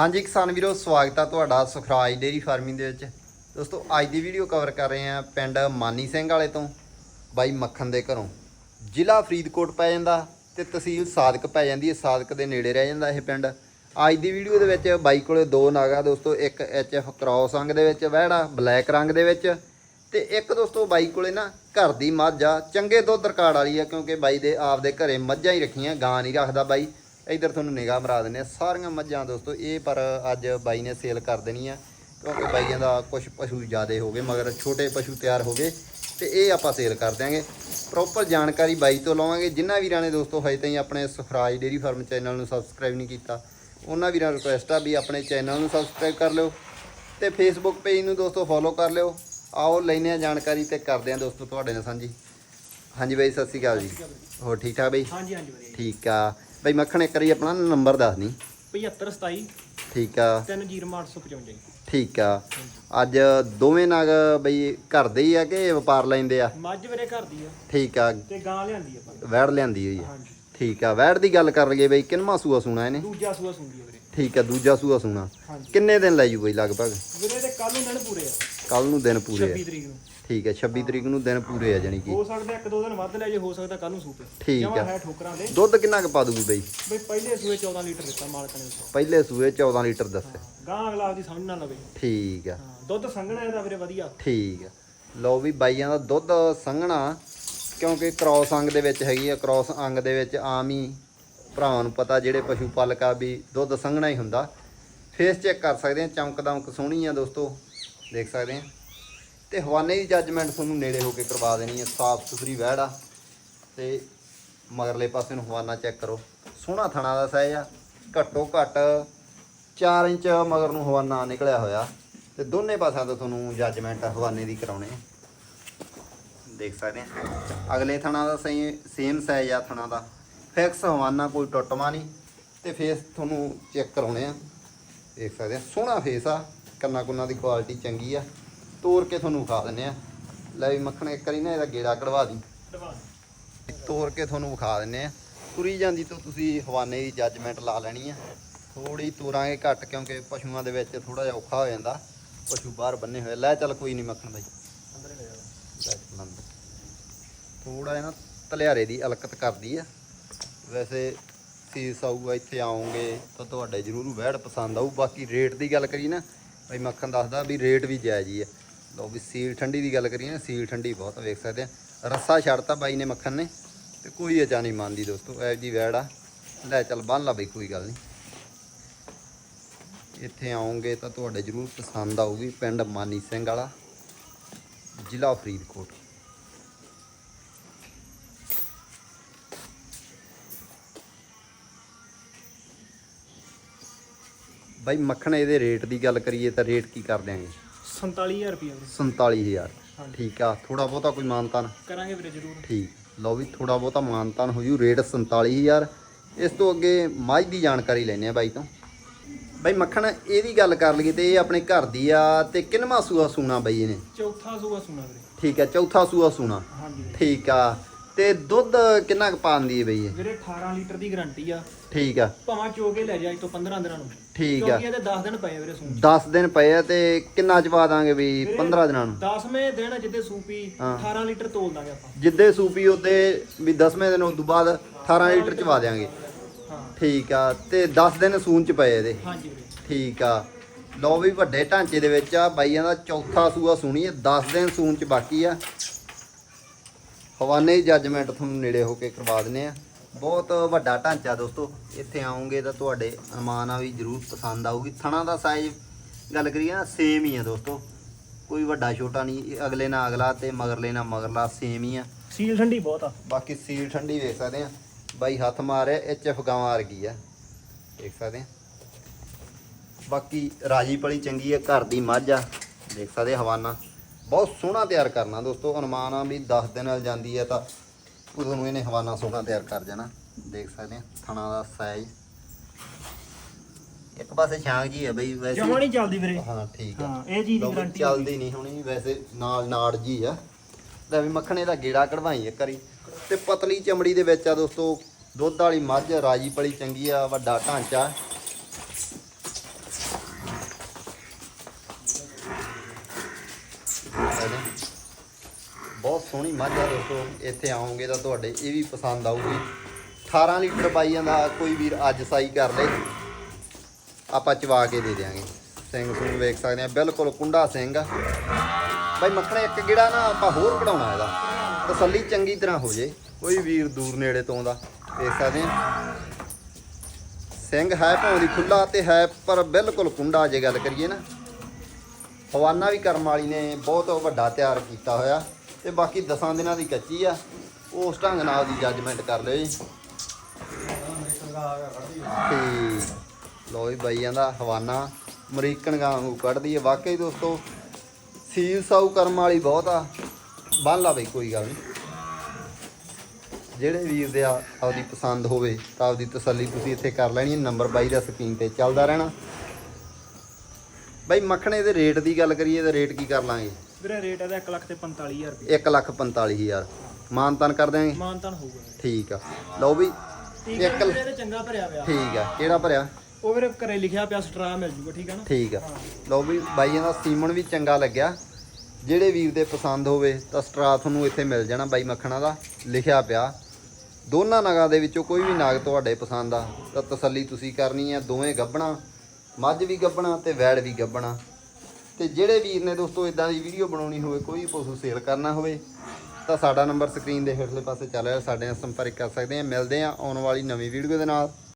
ਹਾਂਜੀ ਕਿਸਾਨ ਵੀਰੋ, ਸਵਾਗਤ ਆ ਤੁਹਾਡਾ ਸੁਖਰਾਜ ਡੇਰੀ ਫਾਰਮਿੰਗ ਦੇ ਵਿੱਚ। ਦੋਸਤੋ, ਅੱਜ ਦੀ ਵੀਡੀਓ ਕਵਰ ਕਰ ਰਹੇ ਆ ਪਿੰਡ ਮਾਨੀ ਸਿੰਘ ਵਾਲੇ ਤੋਂ ਬਾਈ ਮੱਖਣ ਦੇ ਘਰੋਂ। ਜ਼ਿਲ੍ਹਾ ਫਰੀਦਕੋਟ ਪੈ ਜਾਂਦਾ ਤੇ ਤਹਿਸੀਲ ਸਾਦਕ ਪੈ ਜਾਂਦੀ ਹੈ, ਸਾਦਕ ਦੇ ਨੇੜੇ ਰਹਿ ਜਾਂਦਾ ਇਹ ਪਿੰਡ। ਅੱਜ ਦੀ ਵੀਡੀਓ ਦੇ ਵਿੱਚ ਬਾਈ ਕੋਲੇ ਦੋ ਨਾਗਾ, ਦੋਸਤੋ, ਇੱਕ ਐਚਐਫ ਕ੍ਰਾਸ ਰੰਗ ਦੇ ਵਿੱਚ, ਵਹਿੜਾ ਬਲੈਕ ਰੰਗ ਦੇ ਵਿੱਚ ਤੇ ਇੱਕ ਦੋਸਤੋ ਬਾਈ ਕੋਲੇ ਨਾ ਘਰ ਦੀ ਮੱਝ ਆ। ਚੰਗੇ ਦੁੱਧ ਰਿਕਾਰਡ ਵਾਲੀ ਆ ਕਿਉਂਕਿ ਬਾਈ ਦੇ ਆਪਦੇ ਘਰੇ ਮੱਝਾਂ ਹੀ ਰੱਖੀਆਂ, ਗਾਂ ਨਹੀਂ ਰੱਖਦਾ ਬਾਈ। ਇੱਧਰ ਤੁਹਾਨੂੰ ਨਿਗਾਹ ਮਰਾ ਦਿੰਦੇ ਆ ਸਾਰੀਆਂ ਮੱਝਾਂ ਦੋਸਤੋ ਇਹ ਪਰ ਅੱਜ ਬਾਈ ਨੇ ਸੇਲ ਕਰ ਦੇਣੀ ਆ ਕਿਉਂਕਿ ਬਾਈਆਂ ਦਾ ਕੁਝ ਪਸ਼ੂ ਜ਼ਿਆਦੇ ਹੋ ਗਏ ਮਗਰ ਛੋਟੇ ਪਸ਼ੂ ਤਿਆਰ ਹੋ ਗਏ ਤੇ ਇਹ ਆਪਾਂ ਸੇਲ ਕਰ ਦਿਆਂਗੇ। ਪ੍ਰੋਪਰ ਜਾਣਕਾਰੀ ਬਾਈ ਤੋਂ ਲਵਾਂਗੇ। ਜਿਨ੍ਹਾਂ ਵੀਰਾਂ ਨੇ ਦੋਸਤੋ ਹਜੇ ਤਾਈਂ ਆਪਣੇ ਸੁਖਰਾਜ ਡੇਰੀ ਫਾਰਮ ਚੈਨਲ ਨੂੰ ਸਬਸਕ੍ਰਾਈਬ ਨਹੀਂ ਕੀਤਾ ਉਹਨਾਂ ਵੀਰਾਂ ਰਿਕੁਐਸਟ ਆ ਵੀ ਆਪਣੇ ਚੈਨਲ ਨੂੰ ਸਬਸਕ੍ਰਾਈਬ ਕਰ ਲਿਓ ਤੇ ਫੇਸਬੁੱਕ ਪੇਜ ਨੂੰ ਦੋਸਤੋ ਫੋਲੋ ਕਰ ਲਿਓ। ਆਓ ਲੈਨੇ ਆ ਜਾਣਕਾਰੀ ਤੇ ਕਰਦੇ ਆ ਦੋਸਤੋ ਤੁਹਾਡੇ ਨਾਲ ਸਾਂਝੀ। ਹਾਂਜੀ ਬਾਈ ਸਤਿ ਸ਼੍ਰੀ ਅਕਾਲ ਜੀ। ਹੋਰ ਠੀਕ ਠਾਕ ਬਾਈ? ਹਾਂਜੀ ਹਾਂਜੀ ਠੀਕ ਆ। ਬਾਈ ਮੱਖਣ ਇੱਕ ਵਾਰੀ ਆਪਣਾ ਨੰਬਰ ਦੱਸ ਨਹੀਂ 75 27 ਠੀਕ ਆ। 300855 ਠੀਕ ਆ। ਅੱਜ ਦੋਵੇਂ ਨਗ ਬਈ ਘਰ ਦੇ ਹੀ ਆ ਕਿ ਵਪਾਰ ਲੈਂਦੇ ਆ? ਮੱਝ ਵੀਰੇ ਘਰ ਦੀ ਆ। ਠੀਕ ਆ। ਤੇ ਗਾਂ ਲਿਆਂਦੀ ਆਪਾਂ। ਵੈੜ ਲਿਆਂਦੀ ਹੋਈ ਆ। ਹਾਂਜੀ। ਠੀਕ ਆ। ਵੈੜ ਦੀ ਗੱਲ ਕਰ ਲਈਏ ਬਈ ਕਿੰਨਵਾਂ ਸੂਆ ਸੂਣਾ ਇਹਨੇ? ਦੂਜਾ ਸੂਆ ਸੁੰਦੀ ਆ ਵੀਰੇ। ਠੀਕ ਆ ਦੂਜਾ ਸੂਆ ਸੂਣਾ। ਹਾਂਜੀ। ਕਿੰਨੇ ਦਿਨ ਲੈ ਜੂ ਬਈ ਲਗਭਗ? ਵੀਰੇ ਤੇ ਕੱਲ ਨੂੰ ਦਿਨ ਪੂਰੇ ਆ। ਕੱਲ ਨੂੰ ਦਿਨ ਪੂਰੇ 26 ਆ ਤਰੀਕ ਨੂੰ। ਠੀਕ ਆ 26 ਤਰੀਕ ਨੂੰ ਦਿਨ ਪੂਰੇ ਆ ਜਾਨੀ ਕਿ। ਹੋ ਸਕਦਾ ਇੱਕ ਦੋ ਦਿਨ ਵੱਧ ਲੈ ਜੇ ਹੋ ਸਕਦਾ ਕੱਲ ਨੂੰ ਸੂਪੇ। ਠੀਕ ਜਮਾਂ ਆ। ਹੈ ਠੋਕਰਾਂ ਦੇ। ਦੁੱਧ ਕਿੰਨਾ ਕੁ ਪਾ ਦੂਗੀ ਬਈ? ਬਈ ਪਹਿਲੇ ਸੂਏ 14 ਲੀਟਰ ਦਿੱਤਾ ਮਾਲਕ ਨੇ। ਪਹਿਲੇ ਸੂਏ 14 ਲੀਟਰ ਦੱਸਿਆ ਗਾਂ ਅਗਲਾ ਆਪਦੀ ਸਮਝ ਨਾ ਲਵੇ। ਠੀਕ ਆ। ਹਾਂ ਦੁੱਧ ਸੰਘਣਾ ਇਹਦਾ ਵੀਰੇ ਵਧੀਆ। ਠੀਕ ਆ। ਲਓ ਵੀ ਬਾਈਆਂ ਦਾ ਦੁੱਧ ਸੰਘਣਾ ਕਿਉਂਕਿ ਕ੍ਰਾਸ ਅੰਗ ਦੇ ਵਿੱਚ ਹੈਗੀ ਆ ਕ੍ਰਾਸ ਅੰਗ ਦੇ ਵਿੱਚ ਆਮ ਹੀ ਭਰਾਵਾਂ ਨੂੰ ਪਤਾ ਜਿਹੜੇ ਪਸ਼ੂ ਪਾਲਕ ਆ ਵੀ ਦੁੱਧ ਸੰਘਣਾ ਹੀ ਹੁੰਦਾ। ਫੇਸ ਚੈੱਕ ਕਰ ਸਕਦੇ ਆ ਚਮਕ ਦਮਕ ਸੋਹਣੀ ਆ ਦੋਸਤੋ। ਦੇਖ ਸਕਦੇ ਆ। ਤੇ ਹਵਾਨੇ ਦੀ ਜੱਜਮੈਂਟ ਤੁਹਾਨੂੰ ਨੇੜੇ ਹੋ ਕੇ ਕਰਵਾ ਦੇਣੀ ਹੈ ਸਾਫ਼ ਸੁਥਰੀ ਵਹਿੜ ਆ, ਤੇ ਮਗਰਲੇ ਪਾਸੇ ਨੂੰ ਹਵਾਨਾ ਚੈੱਕ ਕਰੋ। ਸੋਹਣਾ ਥਣਾ ਦਾ ਸਾਈਜ਼ ਆ, ਘੱਟੋ ਘੱਟ 4 ਇੰਚ ਮਗਰ ਨੂੰ ਹਵਾਨਾ ਨਿਕਲਿਆ ਹੋਇਆ, ਤੇ ਦੋਨੇ ਪਾਸਿਆਂ ਤੋਂ ਤੁਹਾਨੂੰ ਜੱਜਮੈਂਟ ਹਵਾਨੇ ਦੀ ਕਰਾਉਣੇ ਆ। ਦੇਖ ਸਕਦੇ ਆ। ਅਗਲੇ ਥਣਾ ਦਾ ਸਹੀ ਸੇਮ ਸਾਈਜ਼ ਆ ਥਣਾ ਦਾ। ਫਿਕਸ ਹਵਾਨਾ ਕੋਈ ਟੁੱਟਵਾ ਨਹੀਂ, ਤੇ ਫੇਸ ਤੁਹਾਨੂੰ ਚੈੱਕ ਕਰਾਉਣੇ ਆ। ਦੇਖ ਸਕਦੇ ਆ, ਸੋਹਣਾ ਫੇਸ ਆ ਕੰਨਾ ਕੁੰਨਾ ਦੀ ਕੁਆਲਿਟੀ ਚੰਗੀ ਆ। ਤੋੜ ਕੇ ਤੁਹਾਨੂੰ ਵਿਖਾ ਦਿੰਨੇ ਆ। ਲੈ ਵੀ ਮੱਖਣ ਇੱਕ ਵਾਰੀ ਨਾ ਇਹਦਾ ਗੇੜਾ ਕਢਵਾ ਦੀ। ਦਵਾ ਤੋੜ ਕੇ ਤੁਹਾਨੂੰ ਵਿਖਾ ਦਿੰਨੇ ਆ। ਤੁਰੀ ਜਾਂਦੀ ਤੋਂ ਤੁਸੀਂ ਹਵਾਨੇ ਦੀ ਜੱਜਮੈਂਟ ਲਾ ਲੈਣੀ ਆ। ਥੋੜੀ ਤੋਰਾਂਗੇ ਘੱਟ ਕਿਉਂਕਿ ਪਸ਼ੂਆਂ ਦੇ ਵਿੱਚ ਥੋੜਾ ਜਿਹਾ ਔਖਾ ਹੋ ਜਾਂਦਾ। ਪਸ਼ੂ ਬਾਹਰ ਬੰਨੇ ਹੋਏ ਲੈ ਚੱਲ ਕੋਈ ਨਹੀਂ ਮੱਖਣ ਬਾਈ। ਅੰਦਰ ਲੈ ਥੋੜਾ ਜਿਹਾ ਨਾ ਤਲਿਆਰੇ ਦੀ ਅਲਕਤ ਕਰਦੀ ਆ। ਵੈਸੇ ਸੀਸ ਆਊਗਾ, ਇੱਥੇ ਆਉਂਗੇ ਤਾਂ ਤੁਹਾਡੇ ਜ਼ਰੂਰ ਵਹਿੜ ਪਸੰਦ ਆਊ। ਬਾਕੀ ਰੇਟ ਦੀ ਗੱਲ ਕਰੀ ਨਾ ਭਾਈ ਮੱਖਣ ਦੱਸਦਾ ਵੀ ਰੇਟ ਵੀ ਜਾਇਜ਼ ਹੀ ਆ। ਲਓ ਵੀ ਸੀਲ ਠੰਡੀ ਦੀ ਗੱਲ ਕਰੀਏ ਨਾ, ਸੀਲ ਠੰਡੀ ਬਹੁਤ ਵੇਖ ਸਕਦੇ ਆ। ਰੱਸਾ ਛੱਡਤਾ ਬਾਈ ਨੇ ਮੱਖਣ ਨੇ, ਤੇ ਕੋਈ ਅਚਾ ਨਹੀਂ ਮੰਨਦੀ ਦੋਸਤੋ ਐ ਜੀ ਵੈੜ ਆ। ਲੈ ਚੱਲ ਬੰਨ ਲਾ ਬਈ, ਕੋਈ ਗੱਲ ਨਹੀਂ। ਇੱਥੇ ਆਉਂਗੇ ਤਾਂ ਤੁਹਾਡੇ ਜ਼ਰੂਰ ਪਸੰਦ ਆਊਗੀ, ਪਿੰਡ ਮਾਨੀ ਸਿੰਘ ਵਾਲਾ, ਜ਼ਿਲ੍ਹਾ ਫਰੀਦਕੋਟ। ਬਾਈ ਮੱਖਣ ਇਹਦੇ ਰੇਟ ਦੀ ਗੱਲ ਕਰੀਏ ਤਾਂ ਰੇਟ ਕੀ ਕਰ ਦਿਆਂਗੇ? 47000 ਰੁਪਏ ਵੀਰੇ 47000 ਹਾਂਜੀ। ਠੀਕ ਆ ਥੋੜਾ ਬਹੁਤਾ ਕੋਈ ਮਾਨਤਾਨ? ਕਰਾਂਗੇ ਵੀਰੇ ਜ਼ਰੂਰ। ਠੀਕ ਲਓ ਵੀ ਥੋੜਾ ਬਹੁਤਾ ਮਾਨਤਾਨ ਹੋ ਜੂ ਰੇਟ 47000 ਇਸ ਤੋਂ ਅੱਗੇ ਮੱਝ ਦੀ ਜਾਣਕਾਰੀ ਲੈਣੇ ਆ ਬਾਈ ਤੋਂ। ਬਾਈ ਮੱਖਣ ਇਹਦੀ ਗੱਲ ਕਰ ਲਈਏ ਤੇ ਇਹ ਆਪਣੇ ਘਰ ਦੀ ਆ ਤੇ ਕਿੰਨਵਾਂ ਸੂਆ ਸੂਣਾ ਬਾਈ ਇਹਨੇ? ਚੌਥਾ ਸੂਆ ਸੁਣਾ ਵੀਰੇ। ਠੀਕ ਆ ਚੌਥਾ ਸੂਆ ਸੂਣਾ। ਹਾਂਜੀ। ਠੀਕ ਆ ਤੇ ਦੁੱਧ ਕਿੰਨਾ ਕੁ ਪਾਉਂਦੀ ਹੈ ਬਈ ਇਹ? ਵੀਰੇ 18 ਲੀਟਰ ਦੀ ਗਾਰੰਟੀ ਆ। ਠੀਕ ਆ। ਭਾਵੇਂ ਚੋ ਕੇ ਲੈ ਜਾ ਅੱਜ ਤੋਂ 15 ਦਿਨਾਂ ਨੂੰ। ਠੀਕ ਆ। ਕਿਉਂਕਿ ਇਹਦੇ 10 ਦਿਨ ਪਏ ਆ ਵੀਰੇ ਸੂਣ 10 ਦਿਨ ਪਏ ਆ ਤੇ ਕਿੰਨਾ ਚ ਪਾ ਦਾਂਗੇ ਵੀ 15 ਦਿਨਾਂ ਨੂੰ। 10ਵੇਂ ਦਿਨ ਜਿੱਦੇ ਸੂਪੀ ਹਾਂ। 18 ਲੀਟਰ ਤੋਲ ਦਾਂਗੇ ਆਪਾਂ। ਜਿੱਦੇ ਸੂਪੀ ਉਹਦੇ ਵੀ 10ਵੇਂ ਦਿਨ ਉਸ ਤੋਂ ਬਾਅਦ 18 ਲੀਟਰ ਚ ਪਾ ਦਿਆਂਗੇ। ਹਾਂ। ਠੀਕ ਆ। ਤੇ 10 ਦਿਨ ਸੂਨ ਚ ਪਏ ਇਹਦੇ। ਹਾਂਜੀ ਵੀਰੇ। ਠੀਕ ਆ। ਲਓ ਵੀ ਵੱਡੇ ਢਾਂਚੇ ਦੇ ਵਿੱਚ ਆ ਬਾਈਆਂ ਦਾ ਚੌਥਾ ਸੂਆ ਸੁਣੀ ਹੈ 10 ਦਿਨ ਸੂਨ ਚ ਬਾਕੀ ਆ। ਹਵਾਨੇ ਜੱਜਮੈਂਟ ਤੁਹਾਨੂੰ ਨੇੜੇ ਹੋ ਕੇ ਕਰਵਾ ਦਿੰਨੇ ਆ। ਬਹੁਤ ਵੱਡਾ ਢਾਂਚਾ ਦੋਸਤੋ ਇੱਥੇ ਆਉਂਗੇ ਤਾਂ ਤੁਹਾਡੇ ਅਰਮਾਨ ਆ ਵੀ ਜ਼ਰੂਰ ਪਸੰਦ ਆਊਗੀ। ਥਣਾ ਦਾ ਸਾਈਜ਼ ਗੱਲ ਕਰੀਏ ਨਾ ਸੇਮ ਹੀ ਆ ਦੋਸਤੋ। ਕੋਈ ਵੱਡਾ ਛੋਟਾ ਨਹੀਂ ਇਹ ਅਗਲੇ ਨਾਲ ਅਗਲਾ ਤੇ ਮਗਰਲੇ ਨਾਲ ਮਗਰਲਾ ਸੇਮ ਹੀ ਆ। ਸੀਲ ਠੰਡੀ ਬਹੁਤ ਆ। ਬਾਕੀ ਸੀਲ ਠੰਡੀ ਵੇਖ ਸਕਦੇ ਆ। ਬਾਈ ਹੱਥ ਮਾਰਿਆ ਐਚ ਐਫ ਗਾਵਾਂ ਵਰਗੀ ਆ। ਦੇਖ ਸਕਦੇ ਆ। ਬਾਕੀ ਰਾਜੀ ਪਲੀ ਚੰਗੀ ਆ ਘਰ ਦੀ ਮੱਝ ਆ। ਦੇਖ ਸਕਦੇ ਹਵਾਨਾ। ਬਹੁਤ ਸੋਹਣਾ ਤਿਆਰ ਕਰਨਾ ਦੋਸਤੋ ਅਨੁਮਾਨ ਆ ਵੀ 10 ਦਿਨ ਨਾਲ ਜਾਂਦੀ ਆ ਤਾਂ ਉਦੋਂ ਨੂੰ ਇਹਨੇ ਹਵਾਨਾ ਸੋਹਣਾ ਤਿਆਰ ਕਰ ਜਾਣਾ। ਦੇਖ ਸਕਦੇ ਆ ਥਣਾ ਦਾ ਸਾਈਜ਼ ਇੱਕ ਪਾਸੇ ਛਾਂਗ ਜੀ ਆ ਬਈ ਵੈਸੇ। ਜਮਾ ਨਹੀਂ ਚੱਲਦੀ ਵੀਰੇ। ਹਾਂ ਠੀਕ ਆ। ਹਾਂ ਇਹ ਲਓ ਦੀ ਵੀ ਗਾਰੰਟੀ ਚੱਲਦੀ ਨਹੀਂ ਹੁਣੀ ਵੈਸੇ ਨਾਲ ਨਾੜ ਜੀ ਆ। ਲੈ ਵੀ ਮੱਖਣੇ ਦਾ ਗੇੜਾ ਕਢਵਾਈ ਇੱਕ ਵਾਰੀ। ਤੇ ਪਤਲੀ ਚਮੜੀ ਦੇ ਵਿੱਚ ਆ ਦੋਸਤੋ ਦੁੱਧ ਵਾਲੀ ਮੱਝ ਰਾਜੀ ਪਲੀ ਚੰਗੀ ਆ ਵੱਡਾ ਢਾਂਚਾ। ਸਕਦੇ ਬਹੁਤ ਸੋਹਣੀ ਮੱਝ ਆ ਦੋਸਤੋ, ਇੱਥੇ ਆਓਗੇ ਤਾਂ ਤੁਹਾਡੇ ਇਹ ਵੀ ਪਸੰਦ ਆਊਗੀ। 18 ਲੀਟਰ ਬਾਈਆਂ ਦਾ ਕੋਈ ਵੀਰ ਅੱਜ ਸਾਈ ਕਰ ਲੇ। ਆਪਾਂ ਚਵਾ ਕੇ ਦੇ ਦਿਆਂਗੇ। ਸਿੰਘ ਸੁਣ ਵੇਖ ਸਕਦੇ ਆ, ਬਿਲਕੁਲ ਕੁੰਡਾ ਸਿੰਘ ਆ। ਬਾਈ ਮੱਖਣਾ, ਇੱਕ ਗੇੜਾ ਨਾ ਆਪਾਂ ਹੋਰ ਕਢਾਉਣਾ ਇਹਦਾ। ਤਸੱਲੀ ਚੰਗੀ ਤਰ੍ਹਾਂ ਹੋ ਜੇ। ਕੋਈ ਵੀਰ ਦੂਰ ਨੇੜੇ ਤੋਂ ਦਾ ਵੇਖ ਸਕਦੇ ਆ। ਸਿੰਘ ਹੈ ਭਾਵੇਂ ਦੀ ਖੁੱਲਾ ਤੇ ਹੈ, ਪਰ ਬਿਲਕੁਲ ਕੁੰਡਾ ਜੇ ਗੱਲ ਕਰੀਏ ਨਾ। ਹਵਾਨਾ ਵੀ ਕਰਮ ਵਾਲੀ ਨੇ ਬਹੁਤ ਵੱਡਾ ਤਿਆਰ ਕੀਤਾ ਹੋਇਆ ਤੇ ਬਾਕੀ ਦਸਾਂ ਦਿਨਾਂ ਦੀ ਕੱਚੀ ਆ, ਉਸ ਢੰਗ ਨਾਲ ਦੀ ਜੱਜਮੈਂਟ ਕਰ ਲਿਓ ਜੀ। ਤੇ ਲੋ ਵੀ ਬਾਈਆਂ ਦਾ ਹਵਾਨਾ, ਅਮਰੀਕਨ ਗਾਂ ਨੂੰ ਕੱਢਦੀ ਹੈ ਵਾਕਈ ਦੋਸਤੋ, ਸੀਲ ਸਾਊ ਕਰਮ ਵਾਲੀ ਬਹੁਤ ਆ। ਬੰਨ ਲਾ ਬਈ, ਕੋਈ ਗੱਲ ਨਹੀਂ ਜਿਹੜੇ ਵੀਰ ਦੇ ਆ, ਆਪਦੀ ਪਸੰਦ ਹੋਵੇ ਤਾਂ ਆਪਦੀ ਤਸੱਲੀ ਤੁਸੀਂ ਇੱਥੇ ਕਰ ਲੈਣੀ ਹੈ ਨੰਬਰ ਬਾਈ ਦਾ ਸਕਰੀਨ ਤੇ ਚੱਲਦਾ ਰਹਿਣਾ। ਬਾਈ ਮੱਖਣੇ ਦੇ ਰੇਟ ਦੀ ਗੱਲ ਕਰੀਏ ਤਾਂ ਰੇਟ ਕੀ ਕਰ ਲਾਂਗੇ? ਵੀਰੇ ਰੇਟ ਇਹਦਾ 1 ਲੱਖ ਤੇ 45000 ਰੁਪਏ 1 ਲੱਖ 45000 ਮਾਨਤਨ ਕਰ ਦਿਆਂਗੇ? ਮਾਨਤਾਨ ਹੋਊਗਾ। ਠੀਕ ਆ। ਲਓ ਵੀ ਇੱਕ ਵੀਰੇ ਇਹਦੇ ਚੰਗਾ ਭਰਿਆ ਪਿਆ। ਠੀਕ ਆ। ਕਿਹੜਾ ਭਰਿਆ? ਉਹ ਵੀਰੇ ਘਰੇ ਲਿਖਿਆ ਪਿਆ ਸਟਰਾ ਮਿਲ ਜੂਗਾ ਠੀਕ ਹੈ ਨਾ? ਠੀਕ ਆ। ਲਓ ਵੀ ਬਾਈਆਂ ਦਾ ਸੀਮਨ ਵੀ ਚੰਗਾ ਲੱਗਿਆ। ਜਿਹੜੇ ਵੀਰ ਦੇ ਪਸੰਦ ਹੋਵੇ ਤਾਂ ਸਟਰਾ ਤੁਹਾਨੂੰ ਇੱਥੇ ਮਿਲ ਜਾਣਾ ਬਾਈ ਮੱਖਣਾ ਦਾ ਲਿਖਿਆ ਪਿਆ। ਦੋਨਾਂ ਨਗਾਂ ਦੇ ਵਿੱਚੋਂ ਕੋਈ ਵੀ ਨਗ ਤੁਹਾਡੇ ਪਸੰਦ ਆ ਤਾਂ ਤਸੱਲੀ ਤੁਸੀਂ ਕਰਨੀ ਆ ਦੋਵੇਂ ਗੱਬਣਾ ਮੱਝ ਵੀ ਗੱਬਣਾ ਤੇ ਵੈੜ ਵੀ ਗੱਬਣਾ। ਤੇ ਜਿਹੜੇ ਵੀਰ ਨੇ ਦੋਸਤੋ ਇਦਾਂ ਦੀ ਵੀਡੀਓ ਬਣਾਉਣੀ ਹੋਵੇ, ਕੋਈ ਪਸ਼ੂ ਸੇਲ ਕਰਨਾ ਹੋਵੇ, ਤਾਂ ਸਾਡਾ ਨੰਬਰ ਸਕਰੀਨ ਦੇ ਹੇਠਲੇ ਪਾਸੇ ਚੱਲ ਰਿਹਾ, ਸਾਡੇ ਨਾਲ ਸੰਪਰਕ ਕਰ ਸਕਦੇ ਆ ਮਿਲਦੇ ਆ ਆਉਣ ਵਾਲੀ ਨਵੀਂ ਵੀਡੀਓ ਦੇ ਨਾਲ।